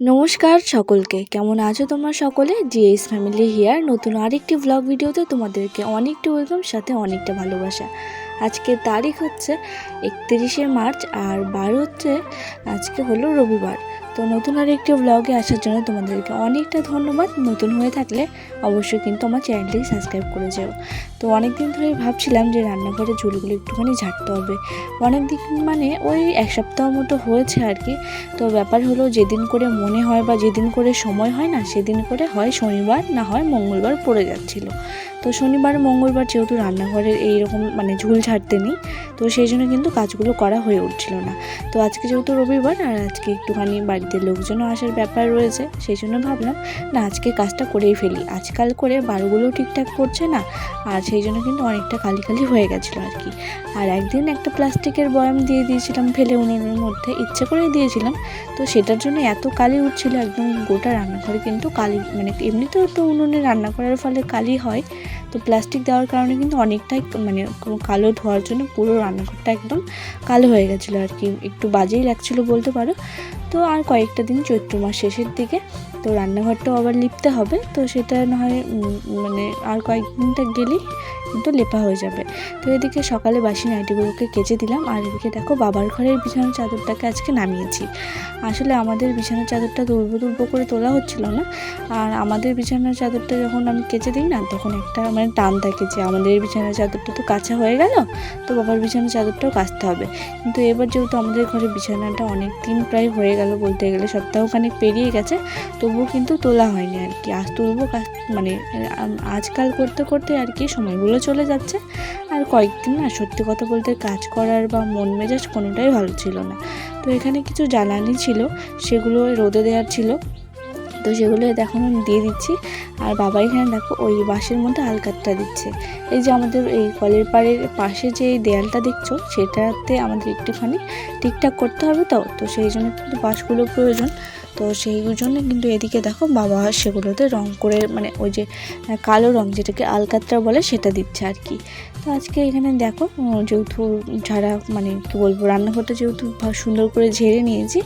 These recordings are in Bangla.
নমস্কার সকলকে। কেমন আছো তোমরা সকলে? জিএস ফ্যামিলি হিয়ার নতুন আরেকটি ব্লগ ভিডিওতে তোমাদেরকে অনেকটা ওয়েলকাম সাথে অনেকটা ভালোবাসা। আজকে তারিখ হচ্ছে একত্রিশে মার্চ, আর বার হচ্ছে আজকে হলো রবিবার। তো নতুন আরেকটি ব্লগে আসার জন্য তোমাদেরকে অনেকটা ধন্যবাদ। নতুন হয়ে থাকলে অবশ্যই কিন্তু আমার চ্যানেলটি সাবস্ক্রাইব করে যাও। তো অনেক দিন ধরে ভাবছিলাম যে রান্নাঘরের ঝুলগুলো একটুখানি ঝাড়তে হবে। অনেক দিন মানে ওই এক সপ্তাহ মতো হয়েছে আর কি তো ব্যাপার হলো যেদিন করে মনে হয় বা যেদিন করে সময় হয় না, সেদিন করে হয় শনিবার, না হয় মঙ্গলবার পড়ে যাচ্ছিল। তো শনিবার, মঙ্গলবার যেহেতু রান্নাঘরের এইরকম মানে ঝুল ছাড়তে নেই, তো সেই জন্য কিন্তু কাজগুলো করা হয়ে উঠছিল না। তো আজকে যেহেতু রবিবার, আর আজকে একটুখানি বাড়িতে লোকজনও আসার ব্যাপার রয়েছে, সেই জন্য ভাবলাম, না, আজকে কাজটা করেই ফেলি। আজকাল করে বারোগুলোও ঠিকঠাক পড়ছে না, আর সেই জন্য কিন্তু অনেকটা কালি কালি হয়ে গেছিল আর কি। আর একদিন একটা প্লাস্টিকের বয়াম দিয়ে দিয়েছিলাম ফেলে, উনুনের মধ্যে ইচ্ছে করে দিয়েছিলাম, তো সেটার জন্য এত কালি উঠছিল একদম গোটা রান্নাঘরে। কিন্তু কালি মানে এমনিতেও তো উনুনে রান্না করার ফলে কালি হয়, তো প্লাস্টিক দেওয়ার কারণে কিন্তু অনেকটাই মানে কালো ধোয়ার জন্য পুরো রান্নাঘরটা একদম কালো হয়ে গেছিল আর কি। একটু বাজেই লাগছিল বলতে পারো। তো আর কয়েকটা দিন চৈত্র মাস শেষের দিকে তো রান্নাঘরটাও আবার লিপতে হবে, তো সেটা না হয় মানে আর কয়েকদিনটা গেলেই কিন্তু লেপা হয়ে যাবে। তো এদিকে সকালে বাসি নাইটিগুলোকে কেচে দিলাম, আর এদিকে দেখো বাবার ঘরের বিছানার চাদরটাকে আজকে নামিয়েছি। আসলে আমাদের বিছানার চাদরটা তুলবো তুলবো করে তোলা হচ্ছিল না, আর আমাদের বিছানার চাদরটা যখন আমি কেচে দিই না, তখন একটা মানে টান থাকে যে আমাদের বিছানার চাদরটা তো কাঁচা হয়ে গেল, তো বাবার বিছানার চাদরটাও কাচতে হবে। কিন্তু এবার যেহেতু আমাদের ঘরে বিছানাটা অনেক দিন প্রায় হয়ে গেল বলতে গেলে সপ্তাহখানেক পেরিয়ে গেছে তবুও কিন্তু তোলা হয়নি আর কি। আজ তুলবো কাজ মানে আজকাল করতে করতে আর কি সময়গুলো চলে যাচ্ছে। আর কয়েকদিন না সত্যি কথা বলতে কাজ করার বা মন মেজাজ কোনোটাই ভালো ছিল না। তো এখানে কিছু জ্বালানি ছিল, সেগুলো রোদে দেওয়ার ছিল। তো সেগুলো এখন আমি দিয়ে দিচ্ছি। আর বাবা এখানে দেখো ওই বাঁশের মধ্যে আলকাতটা দিচ্ছে। এই যে আমাদের এই কলের পাড়ের পাশে যে দেয়ালটা দেখছ, সেটাতে আমাদের একটুখানি ঠিকঠাক করতে হবে তো? তো সেই জন্য কিন্তু বাঁশগুলো প্রয়োজন। তো সেই জন্য কিন্তু এদিকে দেখো বাবা সেগুলোতে রং করে মানে ওই যে কালো রং যেটাকে আলকাত্রা বলে সেটা দিচ্ছে আর কি। তো আজকে এখানে দেখো যেহেতু ঝাড়া মানে কী বলব, রান্নাঘরটা যেহেতু সুন্দর করে ঝেড়ে নিয়েছি,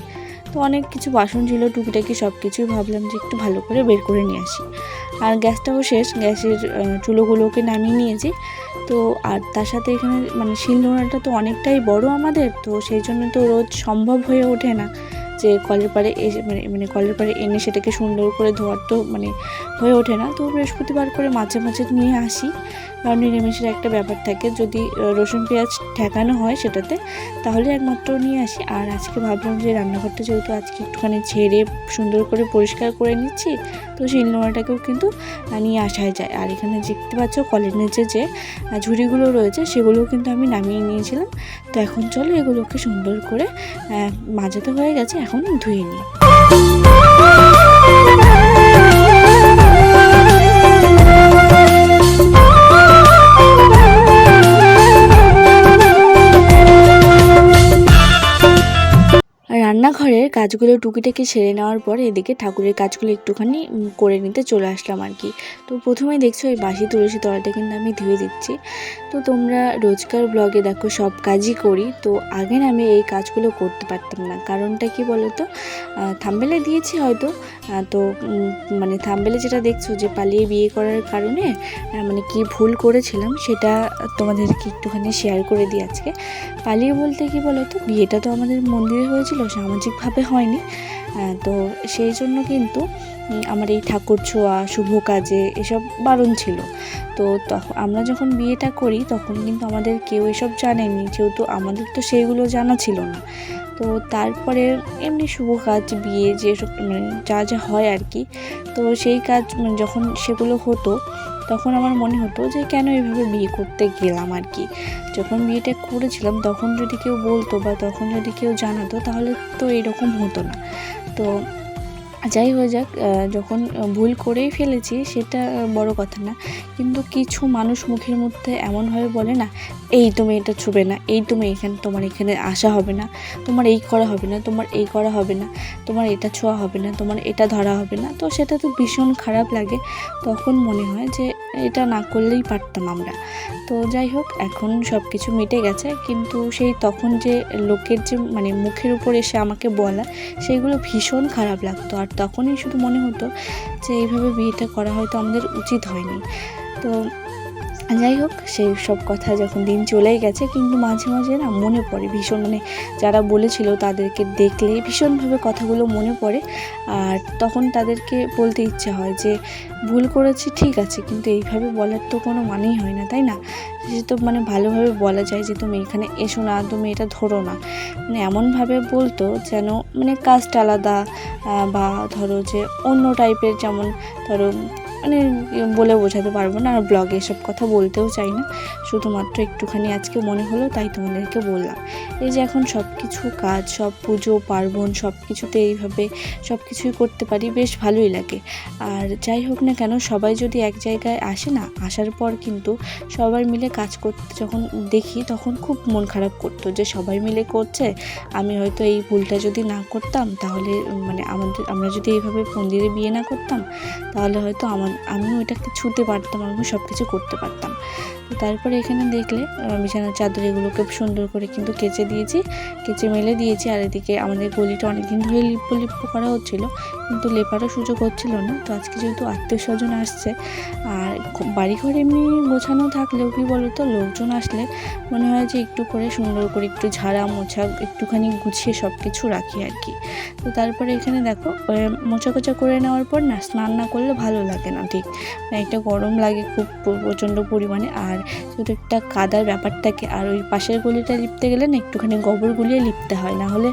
তো অনেক কিছু বাসন ছিল, টুকিটাকি সব কিছুই ভাবলাম যে একটু ভালো করে বের করে নিয়ে আসি। আর গ্যাসটাও শেষ, গ্যাসের চুলোগুলোকে নামিয়ে নিয়েছি। তো আর তার সাথে এখানে মানে শিলনোড়াটা তো অনেকটাই বড় আমাদের, তো সেই জন্য তো রোজ সম্ভব হয়ে ওঠে না। যে কলের পাড়ে এসে মানে মানে কলের পাড়ে এনে সেটাকে সুন্দর করে ধোয়ার তো মানে হয়ে ওঠে না। তো বৃহস্পতিবার করে মাঝে মাঝে নিয়ে আসি। কারণ নিরামিষের একটা ব্যাপার থাকে, যদি রসুন পেঁয়াজ ঠেকানো হয় সেটাতে, তাহলে একমাত্র নিয়ে আসি। আর আজকে ভাবলাম যে রান্নাঘরটা যেহেতু আজকে একটুখানি ঝেড়ে সুন্দর করে পরিষ্কার করে নিচ্ছি, তো শিলনোড়াটাকেও কিন্তু নিয়ে আসাই যায়। আর এখানে দেখতে পাচ্ছ কলের নিচে যে ঝুড়িগুলো রয়েছে, সেগুলোও কিন্তু আমি নামিয়ে নিয়েছিলাম। তো এখন চলো এগুলোকে সুন্দর করে মাজাতে হয়ে গেছে, এখন ধুয়ে নিই। রান্নাঘরের কাজগুলো টুকিটাকি সেরে নেওয়ার পর এদিকে ঠাকুরের কাজগুলো একটুখানি করে নিতে চলে আসলাম আর কি। তো প্রথমে দেখছ এই বাসি তুলসী তলাটা কিন্তু আমি ধুয়ে দিচ্ছি। তো তোমরা রোজকার ব্লগে দেখো সব কাজই করি। তো আগে না আমি এই কাজগুলো করতে পারতাম না। কারণটা কি বলো তো থাম্বেলে দিয়েছি হয়তো। তো মানে থাম্বেলে যেটা দেখছ যে পালিয়ে বিয়ে করার কারণে মানে কি ভুল করেছিলাম সেটা তোমাদেরকে একটুখানি শেয়ার করে দিই আজকে। পালিয়ে বলতে কি বলো তো বিয়েটা তো আমাদের মন্দিরে হয়েছিল সামাজিকভাবে হয়নি। তো সেই জন্য কিন্তু আমার এই ঠাকুর ছোঁয়া, শুভ কাজে এসব বারণ ছিল। তো তখন আমরা যখন বিয়েটা করি, তখন কিন্তু আমাদের কেউ এসব জানেনি। যেহেতু আমাদের তো সেইগুলো জানা ছিল না। তো তারপরে এমনি শুভ কাজ, বিয়ে, যেসব মানে যা যা হয় আর কি। তো সেই কাজ মানে যখন সেগুলো হতো তখন আমার মনে হতো যে কেন এইভাবে বিয়ে করতে গেলাম আর কি। যখন বিয়েটা করেছিলাম, তখন যদি কেউ বলতো বা তখন যদি কেউ জানাতো, তাহলে তো এরকম হতো না। তো যাই হয়ে যাক যখন ভুল করেই ফেলেছি সেটা বড় কথা না। কিন্তু কিছু মানুষ মুখের মধ্যে এমনভাবে বলে না, এই তুমি এটা ছুবে না, এই তুমি এখানে, তোমার এখানে আসা হবে না, তোমার এই করা হবে না, তোমার এই করা হবে না, তোমার এটা ছোঁয়া হবে না, তোমার এটা ধরা হবে না। তো সেটা তো ভীষণ খারাপ লাগে। তখন মনে হয় যে এটা না করলেই পারতাম আমরা। তো যাই হোক, এখন সব কিছু মিটে গেছে। কিন্তু সেই তখন যে লোকের যে মানে মুখের উপর এসে আমাকে বলা সেইগুলো ভীষণ খারাপ লাগতো। আর তখনই শুধু মনে হতো যে এইভাবে বিয়েটা করা হয়তো আমাদের উচিত হয়নি। তো যাই হোক, সেই সব কথা যখন দিন চলেই গেছে, কিন্তু মাঝে মাঝে না মনে পড়ে ভীষণ মানে যারা বলেছিল তাদেরকে দেখলে ভীষণভাবে কথাগুলো মনে পড়ে। আর তখন তাদেরকে বলতে ইচ্ছা হয় যে, ভুল করেছি, ঠিক আছে, কিন্তু এইভাবে বলার তো কোনো মানেই হয় না, তাই না? সে তো মানে ভালোভাবে বলা যায় যে, তুমি এখানে এসো না, তুমি এটা ধরো না। মানে এমনভাবে বলতো যেন মানে কাজটা আলাদা বা ধরো যে অন্য টাইপের যেমন ধরো মানে বলে বোঝাতে পারব না আর ব্লগে এসব কথা বলতেও চাই না। শুধুমাত্র একটুখানি আজকে মনে হলো, তাই তোমাদেরকে বললাম। এই যে এখন সব কিছু কাজ, সব পুজো, পার্বণ সব কিছুতে এইভাবে সব কিছুই করতে পারি, বেশ ভালোই লাগে। আর যাই হোক না কেন, সবাই যদি এক জায়গায় আসে না, আসার পর কিন্তু সবাই মিলে কাজ করতে যখন দেখি, তখন খুব মন খারাপ করতো যে সবাই মিলে করছে, আমি হয়তো এই ভুলটা যদি না করতাম, তাহলে মানে আমাদের, আমরা যদি এইভাবে মন্দিরে বিয়ে না করতাম, তাহলে হয়তো আমার আমিও এটাকে ছুতে পারতাম, আমিও সব কিছু করতে পারতাম। তারপরে এখানে দেখলে বিছানার চাদর এগুলোকে সুন্দর করে কিন্তু কেচে দিয়েছি, কেচে মেলে দিয়েছি। আর এদিকে আমাদের গলিটা অনেকদিন ধরে লিপ্প লিপ্প করা হচ্ছিল। কিন্তু লেপারও সুযোগ হচ্ছিল না। তো আজকে যেহেতু আত্মীয় স্বজন আসছে, আর বাড়িঘর এমনি গোছানো থাকলেও কি বলতো, লোকজন আসলে মনে হয় যে একটু করে সুন্দর করে একটু ঝাড়া মোছা একটুখানি গুছিয়ে সব কিছু রাখি আর কি। তো তারপরে এখানে দেখো মোছা কোচা করে নেওয়ার পর না, স্নান না করলে ভালো লাগে না ঠিক। মানে একটা গরম লাগে খুব প্রচণ্ড পরিমাণে, আর যেহেতু একটা কাদার ব্যাপারটাকে, আর ওই পাশের গলিটা লিপতে গেলে না একটুখানি গোবর গুলিয়ে লিপতে হয়। না হলে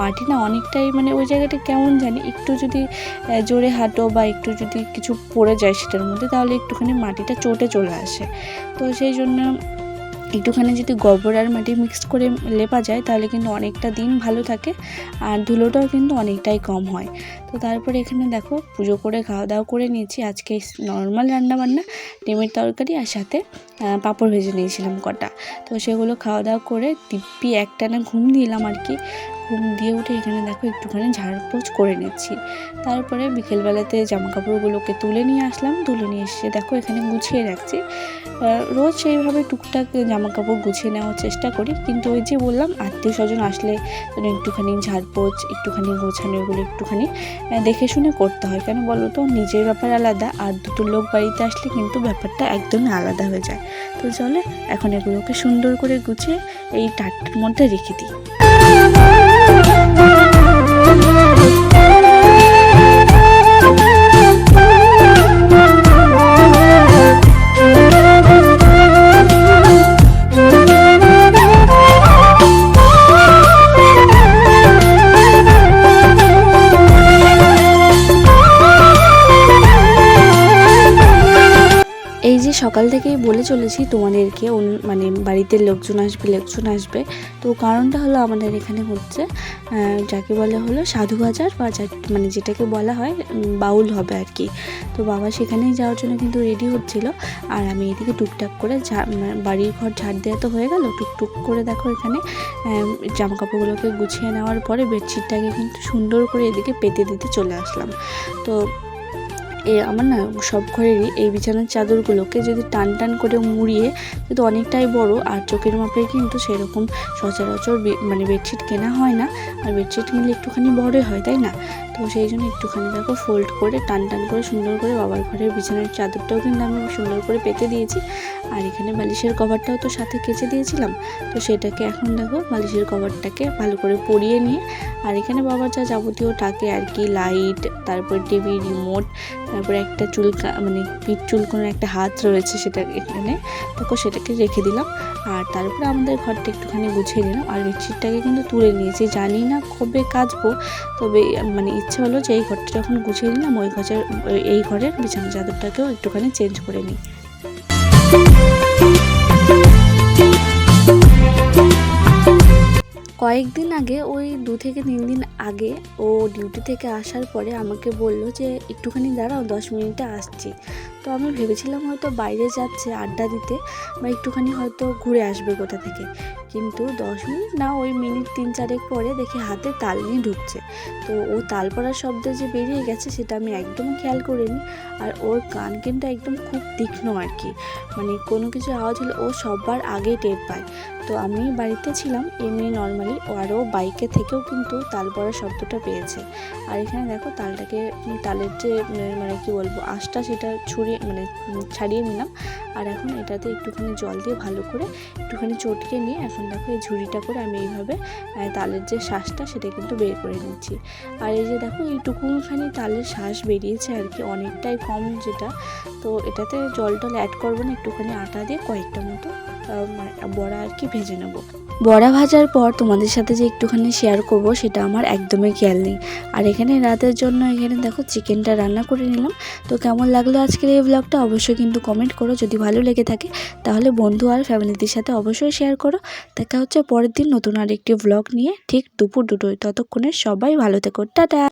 মাটি না অনেকটাই মানে ওই জায়গাটা কেমন জানি একটু যদি আহ, জোরে হাঁটো বা একটু যদি কিছু পড়ে যায় সেটার মধ্যে তাহলে একটুখানি মাটিটা চটে চলে আসে। তো সেই জন্য একটুখানি যদি গোবর আর মাটি মিক্স করে লেপা যায় তাহলে কিন্তু অনেকটা দিন ভালো থাকে আর ধুলোটাও কিন্তু অনেকটাই কম হয়। তো তারপরে এখানে দেখো পুজো করে খাওয়া দাওয়া করে নিয়েছি। আজকে নর্মাল রান্নাবান্না, ডিমের তরকারি আর সাথে পাঁপড় ভেজে নিয়েছিলাম কটা। তো সেগুলো খাওয়া দাওয়া করে দিব্যি একটানা ঘুম দিলাম আর কি। ঘুম দিয়ে উঠে এখানে দেখো একটুখানি ঝাড়পোছ করে নিচ্ছি। তারপরে বিকেলবেলাতে জামা কাপড়গুলোকে তুলে নিয়ে আসলাম। তুলে নিয়ে এসে দেখো এখানে গুছিয়ে রাখছি। রোজ সেইভাবে টুকটাক জামা কাপড় গুছিয়ে নেওয়ার চেষ্টা করি। কিন্তু ওই যে বললাম আত্মীয় স্বজন আসলে একটুখানি ঝাড়পোছ একটুখানি গোছানো, এগুলো একটুখানি দেখে শুনে করতে হয়। কেন বলো তো? নিজের ব্যাপার আলাদা আর দুটো লোক বাড়িতে আসলে কিন্তু ব্যাপারটা একদমই আলাদা হয়ে যায়। তো চলে, এখন এগুলোকে সুন্দর করে গুছিয়ে এই টাটটার মধ্যে রেখে দিই। যে সকাল থেকেই বলে চলেছি তোমাদেরকে মানে বাড়িতে লোকজন আসবে লোকজন আসবে। তো কারণটা হলো আমাদের এখানে হচ্ছে যাকে বলে হলো সাধু বাজার বা মানে যেটাকে বলা হয় বাউল হবে আর কি। তো বাবা সেখানেই যাওয়ার জন্য কিন্তু রেডি হচ্ছিল। আর আমি এদিকে টুকটাক করে বাড়ির ঘর ঝাড় দেওয়া তো হয়ে গেল, টুকটুক করে দেখো এখানে জামা কাপড়গুলোকে গুছিয়ে নেওয়ার পরে বেডশিটটাকে কিন্তু সুন্দর করে এদিকে পেতে দিতে চলে আসলাম। তো এ, আমার না সব ঘরেরই এই বিছানার চাদরগুলোকে যদি টান টান করে মুড়িয়ে কিন্তু অনেকটাই বড়, আর চোখের মাপে কিন্তু সেরকম সচরাচর মানে বেডশিট কেনা হয় না, আর বেডশিট কিনলে একটুখানি বড়ই হয়, তাই না? তো সেই জন্য একটুখানি দেখো ফোল্ড করে, টান টান করে, সুন্দর করে বাবার ঘরের বিছানার চাদরটাও কিন্তু আমি সুন্দর করে পেতে দিয়েছি। আর এখানে বালিশের কভারটাও তো সাথে কেচে দিয়েছিলাম, তো সেটাকে এখন দেখো বালিশের কভারটাকে ভালো করে পরিয়ে নিয়ে, আর এখানে বাবার যা যাবতীয় থাকে আর কি লাইট তারপর টিভি রিমোট তারপরে একটা চুল মানে পিঠ চুলকোনোর একটা হাত রয়েছে সেটা এখানে, তখন সেটাকে রেখে দিলাম। আর তারপরে আমাদের ঘরটা একটুখানি গুছিয়ে নিলাম। আর বেডশিটটাকে কিন্তু তুলে নিয়েছি। জানি না কবে কাচবো, তবে মানে ইচ্ছে হলো যে এই ঘরটা যখন গুছিয়ে নিলাম, ওই ঘরের, এই ঘরের বিছানা চাদরটাকেও একটুখানি চেঞ্জ করে নিই। কয়েকদিন আগে, ওই দু থেকে তিন দিন আগে ও ডিউটি থেকে আসার পরে আমাকে বলল যে, একটুখানি দাঁড়াও, দশ মিনিটে আসছি। তো আমি ভেবেছিলাম হয়তো বাইরে যাচ্ছে আড্ডা দিতে বা একটুখানি হয়তো ঘুরে আসবে কোথা থেকে। কিন্তু দশ মিনিট না, ওই মিনিট তিন চারেক পরে দেখি হাতে তাল নিয়ে ঢুকছে। তো ও তাল পড়ার শব্দ যে বেরিয়ে গেছে, সেটা আমি একদম খেয়াল করিনি। আর ওর কান কিন্তু একদম খুব তীক্ষ্ণ আর কি। মানে কোনো কিছু আওয়াজ হলে ও সবার আগে টের পায়। তো আমি বাড়িতে ছিলাম, এমনি নর্মালি আরও বাইকে থেকেও কিন্তু তাল পড়ার শব্দটা পেয়েছে। আর এখানে দেখো তালটাকে তালের যে মানে কি বলব, আঁশটা সেটা ছড়িয়ে মানে ছাড়িয়ে নিলাম। আর এখন এটাতে একটুখানি জল দিয়ে ভালো করে একটুখানি চটকে নিয়ে এখন দেখো এই ঝুড়িটা করে আমি এইভাবে তালের যে শ্বাসটা সেটা কিন্তু বের করে নিচ্ছি। আর এই যে দেখো এইটুকুখানি তালের শ্বাস বেরিয়েছে আর কি, অনেকটাই কম যেটা। তো এটাতে জল টল অ্যাড করব না, একটুখানি আটা দিয়ে কয়েকটা মতো। বড়া আর কি ভেজে নেব। বড়া ভাজার পর তোমাদের সাথে যে একটুখানি শেয়ার করব, সেটা আমার একদমই খেয়াল নেই। আর এখানে রাতের জন্য এখানে দেখো চিকেনটা রান্না করে নিলাম। তো কেমন লাগল আজকের এই ব্লগটা অবশ্যই কিন্তু কমেন্ট করো। যদি ভালো লেগে থাকে, তাহলে বন্ধু আর ফ্যামিলিদের সাথে অবশ্যই শেয়ার করো। দেখা হচ্ছে পরের দিন নতুন আরেকটি ব্লগ নিয়ে, ঠিক দুপুর দুটোই ততক্ষণে সবাই ভালো থেকো। টাটা!